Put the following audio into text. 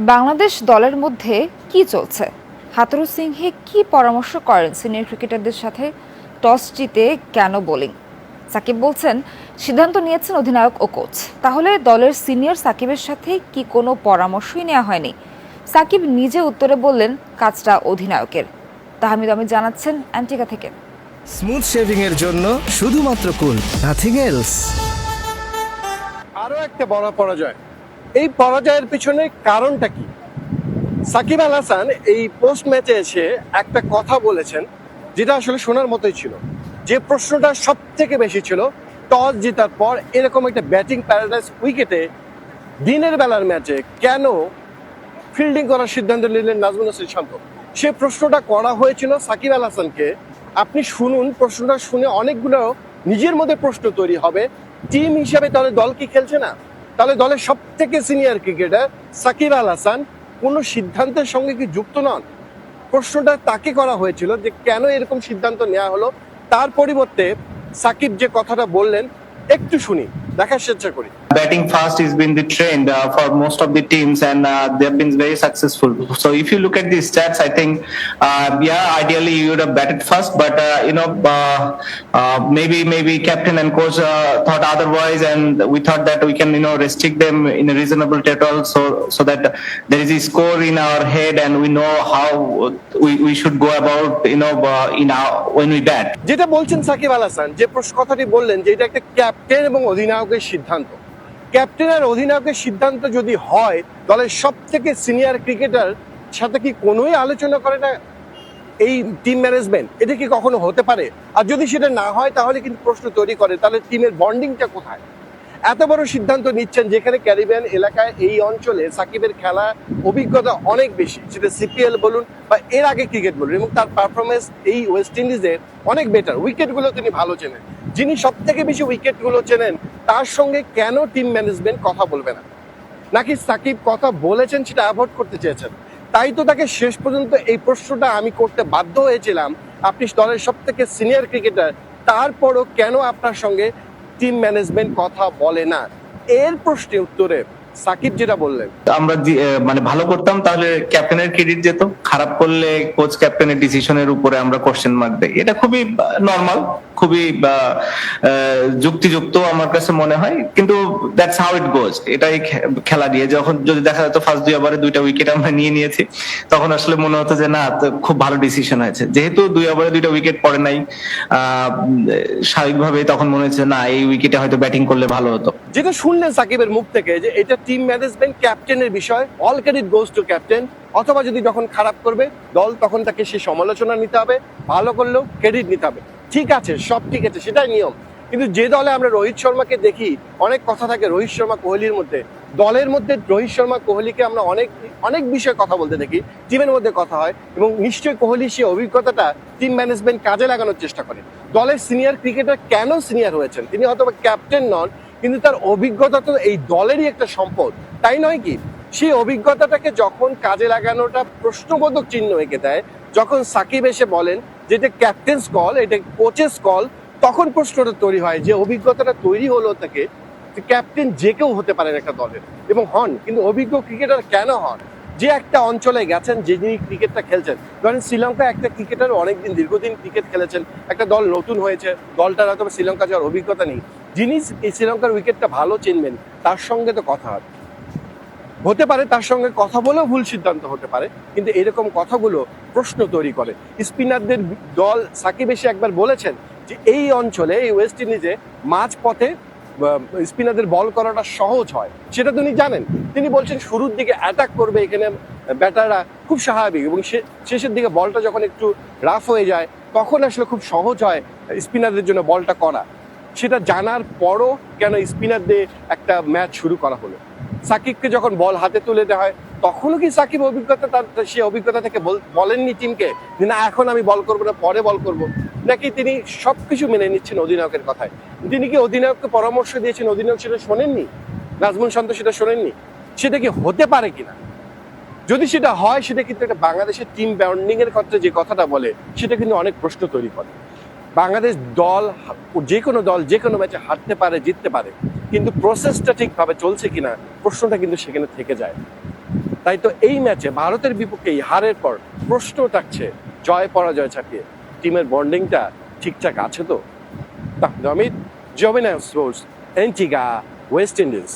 বাংলাদেশ দলের মধ্যে কি চলছে? হাতরু সিংহে কি পরামর্শ করেন সিনিয়র ক্রিকেটারদের সাথে? টস জিতে কেন বোলিং? সাকিব বলছেন সিদ্ধান্ত নিয়েছেন অধিনায়ক ও কোচ। তাহলে দলের সিনিয়র সাকিবের সাথে কি কোনো পরামর্শই নেওয়া হয়নি? সাকিব নিজে উত্তরে বললেন কাজটা অধিনায়কের। তাহমিদ আমি জানাচ্ছেন অ্যান্টিকা থেকে। স্মুথ শেভিং এর জন্য শুধুমাত্র কুল নাথিং এলস আরও একটা বড় পরাজয়। এই পরাজয়ের পিছনে কারণটা কি? সাকিব আল হাসান এই পোস্ট ম্যাচে এসে একটা কথা বলেছেন, যেটা আসলে শোনার মতোই ছিল। যে প্রশ্নটা সব থেকে বেশি ছিল, টস জেতার পর এরকম একটা ব্যাটিং প্যারাডাইস উইকেটে দিনের বেলার ম্যাচে কেন ফিল্ডিং করার সিদ্ধান্ত নিলেন নাজমুল হোসেন শান্ত? সে প্রশ্নটা করা হয়েছিল সাকিব আল হাসানকে। আপনি শুনুন, প্রশ্নটা শুনে অনেকগুলো নিজের মধ্যে প্রশ্ন তৈরি হবে। টিম হিসাবে তাহলে দল কি খেলছে না? তাহলে দলের সব থেকে সিনিয়র ক্রিকেটার সাকিব আল হাসান কোনো সিদ্ধান্তের সঙ্গে কি যুক্ত নন? প্রশ্নটা তাকে করা হয়েছিল যে কেন এরকম সিদ্ধান্ত নেওয়া হলো। তার পরিবর্তে সাকিব যে কথাটা বললেন, একটু শুনি, দেখার চেষ্টা করি। batting fast has been the trend uh, for most of the teams and uh, they've been very successful so if you look at the stats i think uh, yeah ideally you would have batted first but uh, you know uh, uh, maybe maybe captain and coach uh, thought otherwise and we thought that we can you know restrict them in a reasonable total so so that there is a score in our head and we know how we, we should go about you know uh, in our when we bat যেটা বলছেন সাকিব আল হাসান যে প্রশ্ন- কথাটি বললেন যে এটা একটা captain এবং অধিনায়কের সিদ্ধান্ত ক্যাপ্টেন আর অধিনায়কের সিদ্ধান্ত যদি হয়, দলের সব থেকে সিনিয়র ক্রিকেটার সাথে কি কোনোই আলোচনা করে না এই টিম ম্যানেজমেন্ট এটা কি কখনো হতে পারে? আর যদি সেটা না হয়, তাহলে কিন্তু প্রশ্ন তৈরি করে, তাহলে টিমের বন্ডিংটা কোথায়? এত বড় সিদ্ধান্ত নিচ্ছেন যেখানে ক্যারিবিয়ান এলাকায় এই অঞ্চলে সাকিবের খেলা অভিজ্ঞতা অনেক বেশি। সেটা সিপিএল বলুন বা এর আগে ক্রিকেট বলুন এবং তার পারফরমেন্স এই ওয়েস্ট ইন্ডিজের অনেক বেটার উইকেটগুলো তিনি ভালো চেনেন। যিনি সব থেকে বেশি উইকেটগুলো চেনেন তার সঙ্গে কেন টিম ম্যানেজমেন্ট কথা বলবে না? নাকি সাকিব কথা বলেছেন সেটা অ্যাভয়েড করতে চেয়েছেন? তাই তো তাকে শেষ পর্যন্ত এই প্রশ্নটা আমি করতে বাধ্য হয়েছিলাম। আপনি দলের সব থেকে সিনিয়র ক্রিকেটার তারপরও কেন আপনার সঙ্গে টিম ম্যানেজমেন্ট কথা বলে না? এর প্রশ্নের উত্তরে সাকিব যেটা বললেন। আমরা মানে ভালো করতাম, তাহলে ক্যাপ্টেনের ক্রেডিট যেত। খারাপ করলে কোচ ক্যাপ্টেনের ডিসিশনের উপরে আমরা কোশ্চেন মার্ক দেই। এটা খুবই নর্মাল খুবই যুক্তিযুক্ত আমার কাছে মনে হয়। কিন্তু দ্যাটস হাউ ইট গোজ এটাই খেলা দিয়ে। যখন যদি দেখা যেত ফার্স্ট দুই ওভারে দুইটা উইকেট আমরা নিয়ে নিয়েছি, তখন আসলে মনে হতো যে, না খুব ভালো ডিসিশন হয়েছে। যেহেতু দুই ওভারে দুইটা উইকেট পড়ে নাই স্বাভাবিকভাবে তখন মনে হচ্ছে, না, এই উইকেটে হয়তো ব্যাটিং করলে ভালো হতো। যেটা শুনলেন সাকিবের মুখ থেকে, যে এটা টিম ম্যানেজমেন্ট ক্যাপ্টেনের বিষয়। All credit goes to captain অথবা যদি যখন খারাপ করবে, দল তখন তাকে সে সমালোচনা নিতে হবে, ভালো করলেও ক্রেডিট নিতে হবে। ঠিক আছে, সব ঠিক আছে, সেটাই নিয়ম। কিন্তু যে দলে আমরা রোহিত শর্মাকে দেখি, অনেক কথা থাকে রোহিত শর্মা কোহলির মধ্যে। দলের মধ্যে রোহিত শর্মা কোহলিকে আমরা অনেক অনেক বিষয়ে কথা বলতে দেখি, টিমের মধ্যে কথা হয় এবং নিশ্চয়ই কোহলি সেই অভিজ্ঞতাটা টিম ম্যানেজমেন্ট কাজে লাগানোর চেষ্টা করে। দলের সিনিয়র ক্রিকেটার কেন সিনিয়র হয়েছেন? তিনি হয়তো ক্যাপ্টেন নন, কিন্তু তার অভিজ্ঞতা তো এই দলেরই একটা সম্পদ। তাই নয় কি? সেই অভিজ্ঞতাটাকে যখন কাজে লাগানোটা প্রশ্নবোধক চিহ্ন এঁকে দেয় যখন সাকিব এসে বলেন যে এটা ক্যাপ্টেন্স কল এটা কোচেস কল তখন প্রশ্নটা তৈরি হয় যে অভিজ্ঞতাটা তৈরি হলো থেকে ক্যাপ্টেন যে কেউ হতে পারেন একটা দলের এবং হন, কিন্তু অভিজ্ঞ ক্রিকেটার কেন হন? যে একটা অঞ্চলে গেছেন, যে যিনি ক্রিকেটটা খেলছেন। ধরেন শ্রীলঙ্কা একটা ক্রিকেটার অনেকদিন, দীর্ঘদিন ক্রিকেট খেলেছেন, একটা দল নতুন হয়েছে, দলটার হয়তো শ্রীলঙ্কা যাওয়ার অভিজ্ঞতা নেই। যিনি এই শ্রীলঙ্কার উইকেটটা ভালো চিনবেন, তার সঙ্গে তো কথা হবে। হতে পারে, তার সঙ্গে কথা বলেও ভুল সিদ্ধান্ত হতে পারে, কিন্তু এরকম কথাগুলো প্রশ্ন তৈরি করে। স্পিনারদের দল সাকিব এসে একবার বলেছেন যে এই অঞ্চলে, এই ওয়েস্ট ইন্ডিজে মাঝ পথে স্পিনারদের বল করাটা সহজ হয়। সেটা তিনি জানেন। তিনি বলছেন শুরুর দিকে অ্যাটাক করবে এখানে ব্যাটাররা খুব স্বাভাবিক এবং শেষের দিকে বলটা যখন একটু রাফ হয়ে যায়, তখন আসলে খুব সহজ হয় স্পিনারদের জন্য বলটা করা। সেটা জানার পরও কেন স্পিনারদের একটা ম্যাচ শুরু করা হলো? সাকিবকে যখন বল হাতে তুলে দেওয়া হয়, তখনও কি সাকিব অভিজ্ঞতা তার সে অভিজ্ঞতা থেকে বল- বলেননি টিমকে? যে না, এখন আমি বল করব না, পরে বল করব। নাকি তিনি সব কিছু মেনে নিচ্ছেন অধিনায়কের কথায়? তিনি কি অধিনায়ককে পরামর্শ দিয়েছেন? অধিনায়ক সেটা শোনেননি? নাজমুল শান্ত সেটা শোনেননি? সেটা কি হতে পারে কিনা? যদি সেটা হয়, সেটা কিন্তু একটা বাংলাদেশের টিম বন্ডিং এর ক্ষেত্রে যে কথাটা বলে, সেটা কিন্তু অনেক প্রশ্ন তৈরি করে। বাংলাদেশ দল, যে কোনো দল, যে কোনো ম্যাচে হারতে পারে, জিততে পারে। কিন্তু প্রসেসটা ঠিকভাবে চলছে কিনা, প্রশ্নটা কিন্তু সেখানে থেকে যায়। তাই তো এই ম্যাচে ভারতের বিপক্ষে হারের পর প্রশ্ন থাকছে, জয়, পরাজয় ছাপিয়ে। টিমের বন্ডিংটা ঠিকঠাক আছে তো? তাহলে অমিত জবিনা স্পোর্টস এন্টিগা ওয়েস্ট ইন্ডিজ